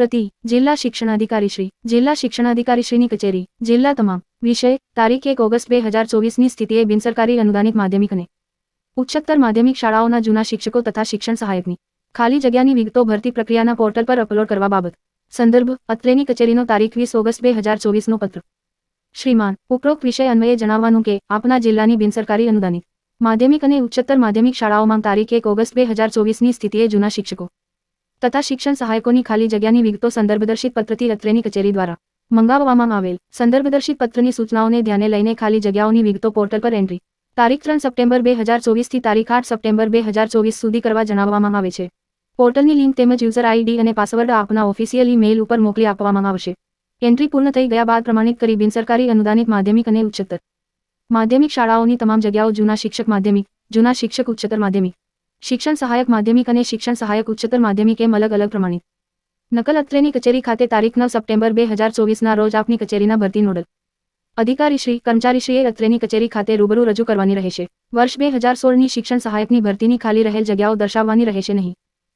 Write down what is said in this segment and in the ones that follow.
પ્રતિ જિલ્લા શિક્ષણાધિકારીશ્રી, જિલ્લા શિક્ષણાધિકારીશ્રીની કચેરી, જિલ્લા તમામ વિષય, તારીખ એક ઓગસ્ટ બે હજાર ચોવીસની સ્થિતિએ બિનસરકારી અનુદાનિત માધ્યમિક અને ઉચ્ચતર માધ્યમિક શાળાઓના જૂના શિક્ષકો તથા શિક્ષણ સહાયકની ખાલી જગ્યાની વિગતો ભરતી પ્રક્રિયાના પોર્ટલ પર અપલોડ કરવા બાબત. સંદર્ભ, અત્રેની કચેરીનો તારીખ વીસ ઓગસ્ટ બે હજાર ચોવીસનો પત્ર. શ્રીમાન, ઉપરોક્ત વિષય અન્વયે જણાવવાનું કે, આપના જિલ્લાની બિનસરકારી અનુદાનિત માધ્યમિક અને ઉચ્ચતર માધ્યમિક શાળાઓમાં તારીખ એક ઓગસ્ટ બે હજાર ચોવીસની સ્થિતિએ જૂના શિક્ષકો તથા શિક્ષણ સહાયકોની ખાલી જગ્યાની વિગતો સંદર્ભદર્શિત પત્રથી રત્રેની કચેરી દ્વારા મંગાવવામાં આવેલ. સંદર્ભદર્શિત પત્રની સૂચનાઓને ધ્યાને લઈને ખાલી જગ્યાઓની વિગતો પોર્ટલ પર એન્ટ્રી. તારીખ ત્રણ સપ્ટેમ્બર બે હજાર ચોવીસથી તારીખ આઠ સપ્ટેમ્બર બે હજાર ચોવીસ સુધી કરવા જણાવવામાં આવે છે. પોર્ટલની લિંક તેમજ યુઝર આઈડી અને પાસવર્ડ આપના ઓફિશિયલ ઈમેલ ઉપર મોકલી આપવામાં આવશે. એન્ટ્રી પૂર્ણ થઈ ગયા બાદ પ્રમાણિત કરી બિનસરકારી અનુદાનિત માધ્યમિક અને ઉચ્ચતર માધ્યમિક શાળાઓની તમામ જગ્યાઓ જૂના શિક્ષક માધ્યમિક, જૂના શિક્ષક ઉચ્ચતર માધ્યમિક. શિક્ષણ સહાયક માધ્યમિક અને શિક્ષણ સહાયક ઉચ્ચતર માધ્યમિક એમ અલગ અલગ પ્રમાણિત. નકલ અત્રેની કચેરી ખાતે તારીખ નવ સપ્ટેમ્બર બે હજાર ચોવીસના રોજ આપની કચેરીના ભરતી નોડલ. અધિકારીશ્રી, કર્મચારીશ્રીએ અત્રેની કચેરી ખાતે રૂબરૂ રજૂ કરવાની રહેશે. વર્ષ બે હજાર સોળની શિક્ષણ સહાયકની ભરતીની ખાલી રહેલ જગ્યાઓ દર્શાવવાની રહેશે નહીં.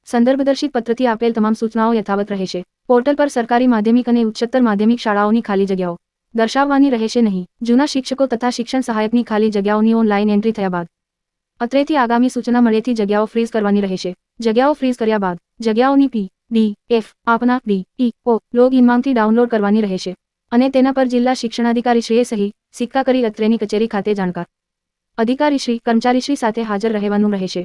સંદર્ભદર્શિત પત્રથી આપેલ તમામ સૂચનાઓ યથાવત રહેશે. પોર્ટલ પર સરકારી માધ્યમિક અને ઉચ્ચતર માધ્યમિક શાળાઓની ખાલી જગ્યાઓ દર્શાવવાની રહેશે નહીં. જૂના શિક્ષકો તથા શિક્ષણ સહાયકની ખાલી જગ્યાઓની ઓનલાઈન એન્ટ્રી થયા બાદ. અત્રેથી આગામી સૂચના મળેથી જગ્યાઓ ફ્રીઝ કરવાની રહેશે. જગ્યાઓ ફ્રીઝ કર્યા બાદ, જગ્યાઓની પી ડી એફ આપના ડી ઈ ઓ લોગ ઇનમાંથી ડાઉનલોડ કરવાની રહેશે. અને તેના પર જિલ્લા શિક્ષણાધિકારીશ્રીએ સહી, સિક્કા કરી અત્રેની કચેરી ખાતે જાણકાર. અધિકારીશ્રી કર્મચારીશ્રી સાથે હાજર રહેવાનું રહેશે.